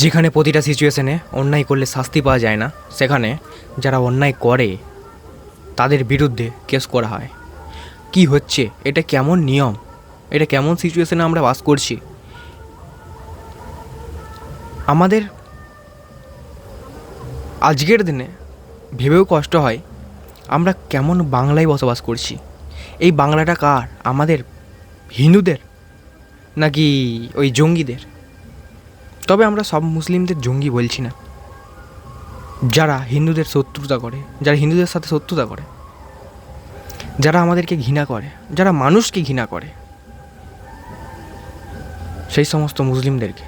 যেখানে প্রতিটা সিচুয়েশনে অন্যায় করলে শাস্তি পাওয়া যায় না, সেখানে যারা অন্যায় করে, তাদের বিরুদ্ধে কেস করা হয়। কি হচ্ছে? এটা কেমন নিয়ম? এটা কেমন সিচুয়েশনে আমরা বাস করছি? আমাদের আজকের দিনে ভেবেও কষ্ট হয়, আমরা কেমন বাংলায় বসবাস করছি? এই বাংলাটা কার? আমাদের হিন্দুদের? নাকি ওই জঙ্গিদের? তবে আমরা সব মুসলিমদের জঙ্গি বলছি না। যারা হিন্দুদের শত্রুতা করে, যারা হিন্দুদের সাথে শত্রুতা করে, যারা আমাদেরকে ঘৃণা করে, যারা মানুষকে ঘৃণা করে, সেই সমস্ত মুসলিমদেরকে,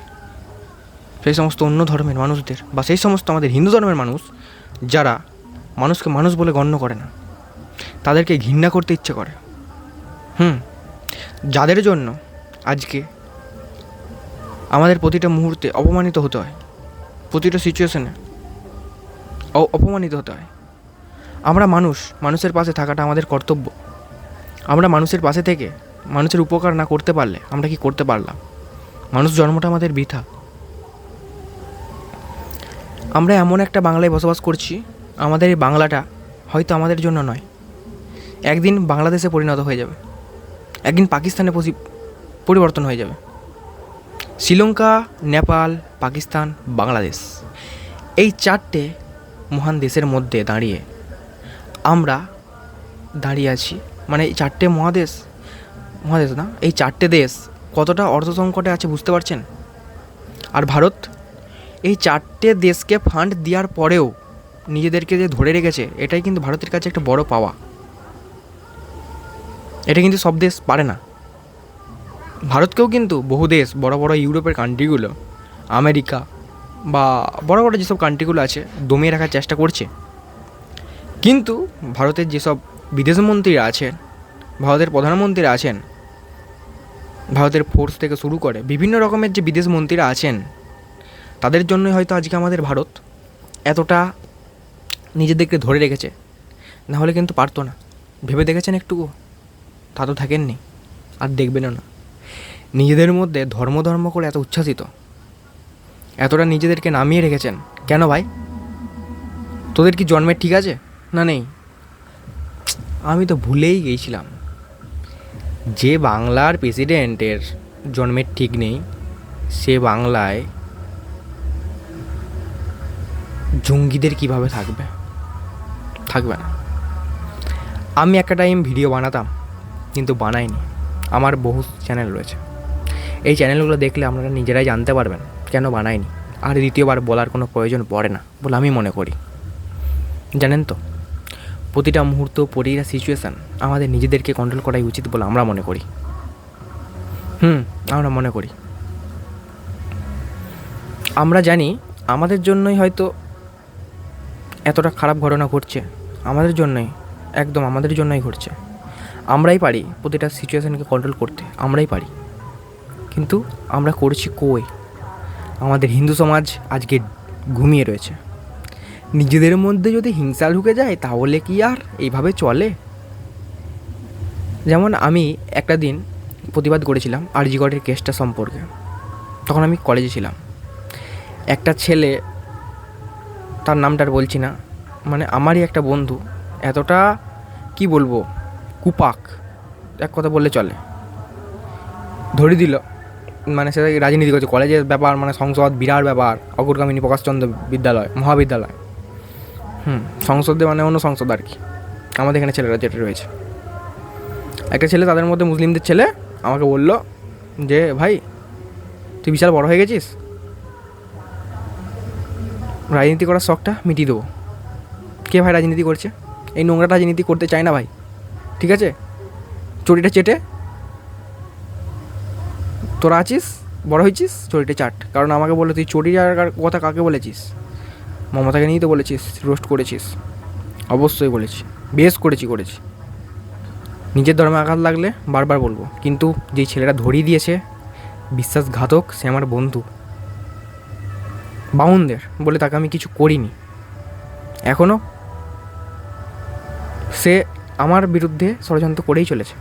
সেই সমস্ত অন্য ধর্মের মানুষদের বা সেই সমস্ত আমাদের হিন্দু ধর্মের মানুষ যারা মানুষকে মানুষ বলে গণ্য করে না, তাদেরকে ঘৃণা করতে ইচ্ছে করে। হুম, যাদের জন্য আজকে আমাদের প্রতিটা মুহূর্তে অপমানিত হতে হয়। প্রতিটা সিচুয়েশনে অপমানিত হতে হয়। আমরা মানুষ, মানুষের পাশে থাকাটা আমাদের কর্তব্য। আমরা মানুষের পাশে থেকে মানুষের উপকার না করতে পারলে আমরা কি করতে পারলাম? মানুষ জন্মটা আমাদের বৃথা। আমরা এমন একটা বাংলায় বসবাস করছি, আমাদের এই বাংলাটা হয়তো আমাদের জন্য নয়। একদিন বাংলাদেশে পরিণত হয়ে যাবে। একদিন পাকিস্তানে পরিবর্তন হয়ে যাবে। শ্রীলঙ্কা, নেপাল, পাকিস্তান, বাংলাদেশ এই চারটে মহান দেশের মধ্যে দাঁড়িয়ে আমরা দাঁড়িয়ে আছি। মানে এই চারটে মহাদেশ মহাদেশ না, এই চারটে দেশ কতটা অর্থ সংকটে আছে বুঝতে পারছেন? আর ভারত এই চারটে দেশকে ফান্ড দেওয়ার পরেও নিজেদেরকে যে ধরে রেখেছে, এটাই কিন্তু ভারতের কাছে একটা বড় পাওয়া। এটা কিন্তু সব দেশ পারে না। ভারতকেও কিন্তু বহু দেশ বড় বড় ইউরোপের কান্ট্রিগুলো আমেরিকা বা বড় বড় যেসব কান্ট্রিগুলো আছে, দমিয়ে রাখার চেষ্টা করছে। কিন্তু ভারতের যেসব বিদেশমন্ত্রীরা আছেন, ভারতের প্রধানমন্ত্রীরা আছেন, ভারতের ফোর্স থেকে শুরু করে বিভিন্ন রকমের যে বিদেশ মন্ত্রীরা আছেন, তাদের জন্যই হয়তো আজকে আমাদের ভারত এতটা নিজেদেরকে ধরে রেখেছে। না হলে কিন্তু পারতো না। ভেবে দেখেছেন একটুকু? তা তো থাকেননি। আর দেখবেনও না। নিজেদের মধ্যে ধর্ম ধর্ম করে এত উচ্ছ্বাসিত? এতটা নিজেদেরকে নামিয়ে রেখেছেন? কেন ভাই? তোদের কি জন্মের ঠিক আছে? না নেই? আমি তো ভুলেই গিয়েছিলাম। যে বাংলার প্রেসিডেন্টের জন্মের ঠিক নেই, সে বাংলায় জঙ্গিদের কীভাবে থাকবে? থাকবে না। আমি একটা টাইম ভিডিও বানাতাম, কিন্তু বানাইনি। আমার বহু চ্যানেল রয়েছে। এই চ্যানেলগুলো দেখলে আপনারা নিজেরাই জানতে পারবেন কেন বানায়নি আর দ্বিতীয়বার বলার কোনো প্রয়োজন পড়ে না বলে আমি মনে করি। জানেন তো, প্রতিটা মুহূর্ত প্রতিটা সিচুয়েশান আমাদের নিজেদেরকে কন্ট্রোল করাই উচিত বলে আমরা মনে করি। হুম, আমরা মনে করি। আমরা জানি আমাদের জন্যই হয়তো এতটা খারাপ ঘটনা ঘটছে। আমাদের জন্যই, একদম আমাদের জন্যই ঘটছে। আমরাই পারি প্রতিটা সিচুয়েশানকে কন্ট্রোল করতে, আমরাই পারি। কিন্তু আমরা করছি কই? আমাদের হিন্দু সমাজ আজকে ঘুমিয়ে রয়েছে। নিজেদের মধ্যে যদি হিংসা ঢুকে যায়, তাহলে কি আর এইভাবে চলে? যেমন আমি একটা দিন প্রতিবাদ করেছিলাম আরজিগড়ের কেসটা সম্পর্কে। তখন আমি কলেজে ছিলাম। একটা ছেলে, তার নামটা আর বলছি না মানে আমারই একটা বন্ধু, এতটা, কি বলব, কুপাক, এক কথা বললে চলে। ধরে দিল। মানে সেটা রাজনীতি করছে? কলেজের ব্যাপার মানে সংসদ বিরাট ব্যাপার, অগ্রগামিনী প্রকাশচন্দ্র বিদ্যালয়, মহাবিদ্যালয়। হুম, সংসদে মানে অন্য সংসদ আর কি। আমাদের এখানে ছেলেরা যেটা রয়েছে। একটা ছেলে তাদের মধ্যে মুসলিমদের ছেলে আমাকে বলল যে, ভাই, তুই বিশাল বড় হয়ে গেছিস? রাজনীতি করার শখটা মিটিয়ে দেবো। কে ভাই রাজনীতি করছে? এই নোংরা রাজনীতি করতে চায় না ভাই, ঠিক আছে? চটিটা চেটে তোরা আছিস? বড় হয়েছিস? চটিটা চাট। কারণ আমাকে বলে তুই চটি আর কথা কাকে বলেছিস? মমতাকে নিয়েই তো বলেছিস, রোস্ট করেছিস। অবশ্যই বলেছি। বেশ করেছি করেছি। নিজের ধর্মে আঘাত লাগলে বারবার বলব। কিন্তু যেই ছেলেটা ধরিয়ে দিয়েছে, বিশ্বাসঘাতক, সে আমার বন্ধু। বাউনদের বলে তাকে আমি কিছু করিনি। এখনও সে আমার বিরুদ্ধে ষড়যন্ত্র করেই চলেছে।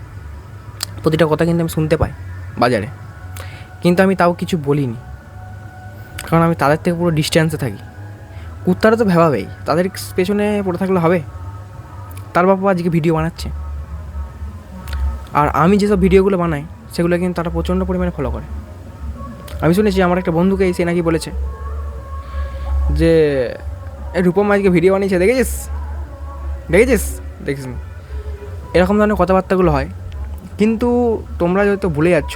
প্রতিটা কথা কিন্তু আমি শুনতে পাই বাজারে। কিন্তু আমি তাও কিছু বলিনি। কারণ আমি তাদের থেকে পুরো ডিস্ট্যান্সে থাকি। কুত্তারা তো ভেবাবেই। তাদের পেছনে পড়ে থাকলে হবে। তার বাবা আজকে ভিডিও বানাচ্ছে। আর আমি যেসব ভিডিওগুলো বানাই, সেগুলো কিন্তু তারা প্রচণ্ড পরিমাণে ফলো করে। আমি শুনেছি আমার একটা বন্ধুকে সে নাকি বলেছে যে রূপম আজকে ভিডিও বানিয়েছে, দেখেছিস? দেখেছিস? দেখিস এরকম ধরনের কথাবার্তাগুলো হয়। কিন্তু তোমরা হয়তো ভুলে যাচ্ছ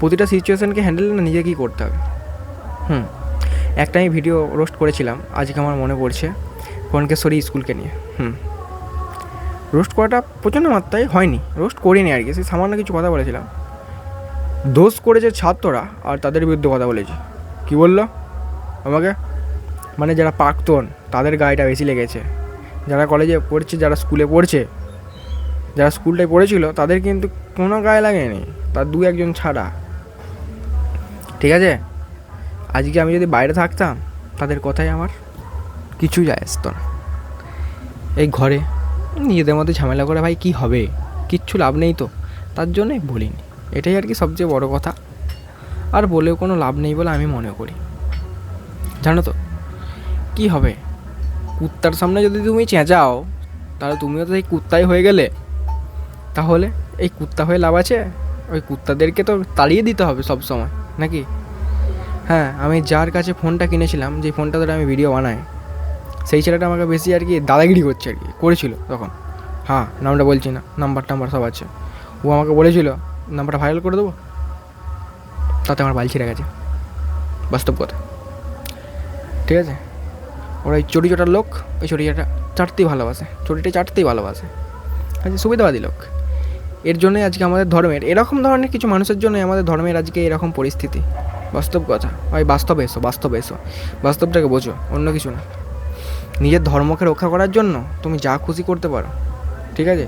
প্রতিটা সিচুয়েশানকে হ্যান্ডেল না নিজেকেই করতে হবে? হুম একটা আমি ভিডিও রোস্ট করেছিলাম, আজকে আমার মনে পড়ছে কনকেশ্বরী স্কুলকে নিয়ে, হুম। রোস্ট করাটা প্রচণ্ড মাত্রায় হয়নি, রোস্ট করিনি আর কি সে সামান্য কিছু কথা বলেছিলাম। দোষ করেছে ছাত্ররা আর তাদের বিরুদ্ধে কথা বলেছে। কি বলল? আমাকে? মানে যারা প্রাক্তন, তাদের গায়েটা বেশি লেগেছে। যারা কলেজে পড়ছে, যারা স্কুলে পড়ছে, যারা স্কুলটায় পড়েছিল, তাদের কিন্তু কোনো গায়ে লাগেনি। তার দু একজন ছাড়া। ঠিক আছে? আজকে আমি যদি বাইরে থাকতাম, তাদের কথাই আমার কিছু যায় আসতো না। এই ঘরে নিজেদের মধ্যে ঝামেলা করে, ভাই, কি হবে? কিচ্ছু লাভ নেই তো? তার জন্যে বলিনি। এটাই আর কি সবচেয়ে বড় কথা। আর বলেও কোনো লাভ নেই বলে আমি মনে করি। জানো তো, কি হবে? কুত্তার সামনে যদি তুমি চেঁচাও, তাহলে তুমিও তো এই কুত্তাই হয়ে গেলে। তাহলে এই কুত্তা হয়ে লাভ আছে? ওই কুত্তাদেরকে তো তাড়িয়ে দিতে হবে সব সময় নাকি? হ্যাঁ আমি যার কাছে ফোনটা কিনেছিলাম, যে ফোনটা ধরে আমি ভিডিও বানাই, সেই ছেলেটা আমাকে বেশি আর কি দাদাগিরি করছে আর কি, করেছিল তখন। হ্যাঁ নামটা বলছি না নাম্বার টাম্বার সব আছে। ও আমাকে বলেছিল, নাম্বারটা ভাইরাল করে দেবো? তাতে আমার বাল ছিঁড়ে গেছে। বাস্তব কথা। ঠিক আছে? ওরা এই চটি চটার লোক ওই চটি চাটা চাটতেই ভালোবাসে। চটিটা চাটতেই ভালোবাসে। আচ্ছা সুবিধাবাদী লোক। এর জন্যই আজকে আমাদের ধর্মের, এরকম ধরনের কিছু মানুষের জন্যই আমাদের ধর্মের আজকে এরকম পরিস্থিতি। বাস্তব কথা। ওই বাস্তবে এসো বাস্তবে এসো। বাস্তবটাকে বোঝো, অন্য কিছু না। নিজের ধর্মকে রক্ষা করার জন্য তুমি যা খুশি করতে পারো, ঠিক আছে?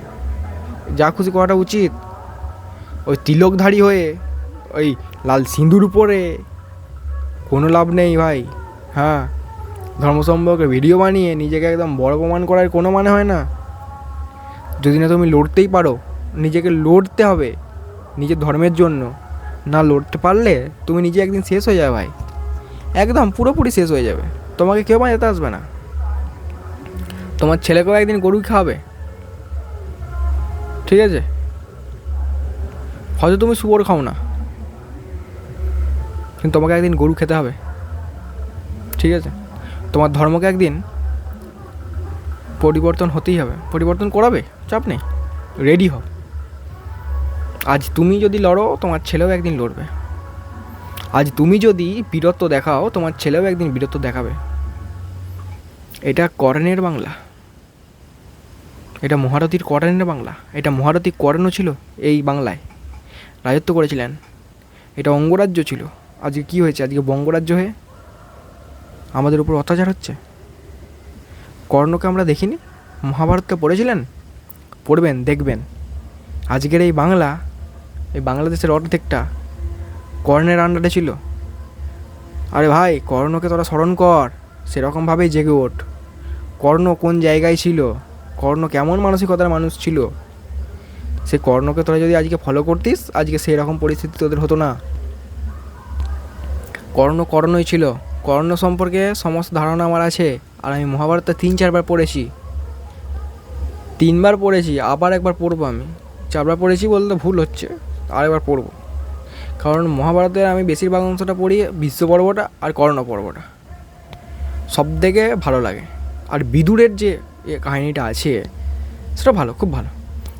যা খুশি করাটা উচিত। ওই তিলকধারী হয়ে, ওই লাল সিঁদুর উপরে কোনো লাভ নেই ভাই হ্যাঁ? ধর্ম সম্পর্কে ভিডিও বানিয়ে নিজেকে একদম বড় প্রমাণ করার কোনো মানে হয় না। যদি না তুমি লড়তেই পারো নিজেকে লড়তে হবে নিজের ধর্মের জন্য। না লড়তে পারলে তুমি নিজে একদিন শেষ হয়ে যাবে ভাই। একদম পুরোপুরি শেষ হয়ে যাবে। তোমাকে কেউ বাঁচাতে আসবে না। তোমার ছেলেকেও একদিন গরু খাওয়াবে। ঠিক আছে? হয়তো তুমি শুয়োর খাও না। কিন্তু তোমাকে একদিন গরু খেতে হবে। ঠিক আছে? তোমার ধর্মকে একদিন পরিবর্তন হতেই হবে। পরিবর্তন করাবে? চাপ নেই। রেডি হও। আজ তুমি যদি লড়ো, তোমার ছেলেও একদিন লড়বে। আজ তুমি যদি বীরত্ব দেখাও, তোমার ছেলেও একদিন বীরত্ব দেখাবে। এটা কর্ণের বাংলা। এটা মহারথীর কর্ণের বাংলা। এটা মহারথী কর্ণ ছিল এই বাংলায়। রাজত্ব করেছিলেন। এটা অঙ্গরাজ্য ছিল। আজকে কি হয়েছে? আজকে বঙ্গরাজ্য হয়ে আমাদের উপর অত্যাচার হচ্ছে? কর্ণকে আমরা দেখিনি? মহাভারতকে পড়েছিলেন? পড়বেন, দেখবেন। আজকের এই বাংলা এই বাংলাদেশের অর্ধেকটা কর্ণের আন্ডারে ছিল। আরে ভাই, কর্ণকে তোরা স্মরণ কর, সেরকমভাবেই জেগে ওঠ। কর্ণ কোন জায়গায় ছিল? কর্ণ কেমন মানসিকতার মানুষ ছিল? সে কর্ণকে তোরা যদি আজকে ফলো করতিস, আজকে সেই রকম পরিস্থিতি তোদের হতো না। কর্ণ কর্ণই ছিল। কর্ণ সম্পর্কে সমস্ত ধারণা আমার আছে, আর আমি মহাভারতটা তিন চারবার পড়েছি। তিনবার পড়েছি, আবার একবার পড়ব আমি। চারবার পড়েছি বলতে ভুল হচ্ছে। আরেকবার পড়ব। কারণ মহাভারতের আমি বেশিরভাগ অংশটা পড়ি বিশ্ব পর্বটা আর কর্ণ পর্বটা। সব থেকে ভালো লাগে। আর বিদুরের যে কাহিনিটা আছে, সেটা ভালো, খুব ভালো।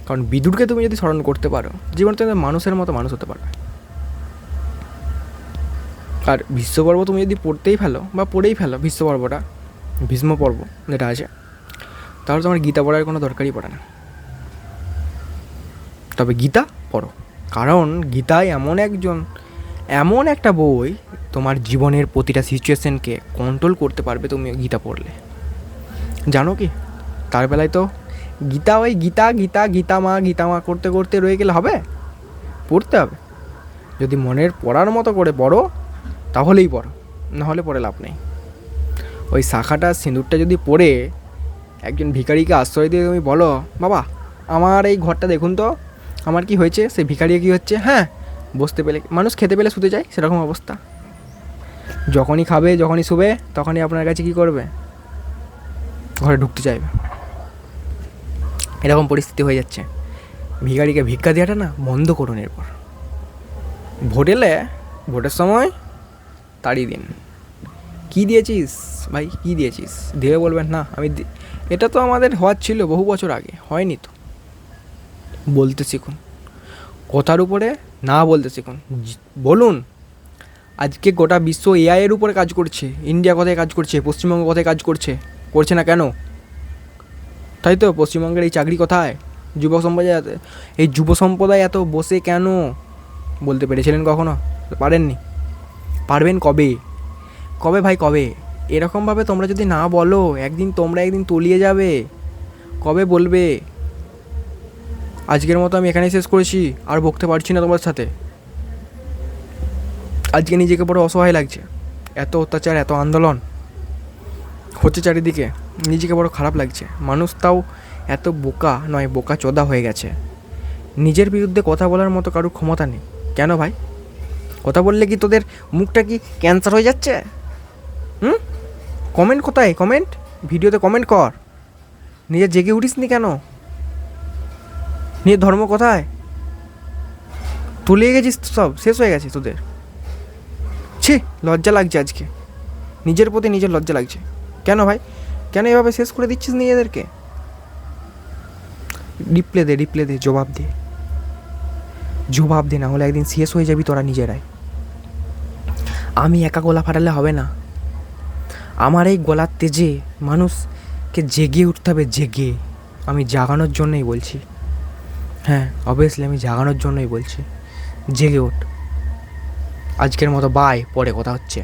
কারণ বিদুরকে তুমি যদি স্মরণ করতে পারো, জীবনে তুমি মানুষের মতো মানুষ হতে পারবে। আর বিশ্বপর্ব তুমি যদি পড়তেই ফেলো বা পড়েই ফেলো বিশ্বপর্বটা ভীষ্ম পর্ব যেটা আছে, তাহলে তোমার গীতা পড়ার কোনো দরকারই পড়ে না। তবে গীতা পড়ো। কারণ গীতায় এমন একজন, এমন একটা বই তোমার জীবনের প্রতিটা সিচুয়েশনকে কন্ট্রোল করতে পারবে তুমি গীতা পড়লে। জানো কি? তার বেলায় তো গীতা ওই গীতা গীতা গীতা মা গীতা মা করতে করতে রয়ে গেলে হবে? পড়তে হবে। যদি মনের পড়ার মতো করে পড়ো, তাহলেই পড়ো, নাহলে পড়ে লাভ নেই। ওই শাখাটা, সিঁদুরটা যদি পড়ে, একজন ভিখারিকে আশ্রয় দিয়ে তুমি বলো, বাবা, আমার এই ঘরটা দেখুন তো। আমার কি হয়েছে? সে ভিখারি কি হচ্ছে? হ্যাঁ বসতে পেলে, মানুষ খেতে পেলে শুতে যায়, সেরকম অবস্থা। যখনই খাবে, যখনই শুবে, তখনই আপনার কাছে কি করবে? ঘরে ঢুকতে চাইবে। এরকম পরিস্থিতি হয়ে যাচ্ছে। ভিখারিকে ভিক্ষা দেওয়াটা না বন্ধ করুন এরপর। ভোট এলে, ভোটের সময় তাড়িয়ে দিন। কী দিয়েছিস? ভাই, কী দিয়েছিস? দিয়ে বলবেন, না, আমি এটা তো আমাদের হওয়ার ছিল বহু বছর আগে, হয়নি তো। বলতে শিখুন। কথার উপরে না বলতে শিখুন। বলুন, আজকে গোটা বিশ্ব এআইয়ের উপরে কাজ করছে, ইন্ডিয়া কোথায় কাজ করছে, পশ্চিমবঙ্গ কোথায় কাজ করছে করছে না কেন? তাই তো, পশ্চিমবঙ্গের এই চাকরি কোথায়? যুব সম্প্রদায় এই যুব সম্প্রদায় এত বসে কেন? বলতে পেরেছিলেন কখনো? পারেননি। পারবেন কবে? কবে ভাই, কবে? এরকমভাবে তোমরা যদি না বলো, একদিন তোমরা একদিন তলিয়ে যাবে। কবে বলবে? আজকের মতো আমি এখানেই শেষ করেছি, আর বকতে পারছি না তোমার সাথে। আজকে নিজেকে বড় অসহায় লাগছে, এত অত্যাচার, এত আন্দোলন। হচ্ছে চারিদিকে, নিজেকে বড় খারাপ লাগছে। মানুষ তাও এত বোকা নয়, বোকা চোদা হয়ে গেছে। নিজের বিরুদ্ধে কথা বলার মতো কারোর ক্ষমতা নেই। কেন ভাই? কথা বললে কি তোদের মুখটা কি ক্যান্সার হয়ে যাচ্ছে? হুম? কমেন্ট কোথায়? কমেন্ট ভিডিওতে কমেন্ট কর। নিজে জেগে উঠিস নি কেন? নিজের ধর্ম কোথায়? তুলিয়ে গেছিস সব, শেষ হয়ে গেছে তোদের। ছি, লজ্জা লাগছে আজকে। নিজের প্রতি নিজের লজ্জা লাগছে। কেন ভাই? কেন এভাবে শেষ করে দিচ্ছিস নিজেদেরকে? রিপ্লে দে রিপ্লে দে, জবাব দে। জবাব দে, না হলে একদিন শেষ হয়ে যাবি তোরা নিজেরাই। আমি একা গলা ফাটালে হবে না। আমার এই গলার তেজে মানুষকে জেগে উঠতে হবে, জেগে। আমি জাগানোর জন্যই বলছি। হ্যাঁ অবভিয়াসলি আমি জাগানোর জন্যই বলছি। জেগে ওঠ। আজকের মতো বাই পরে কথা হচ্ছে।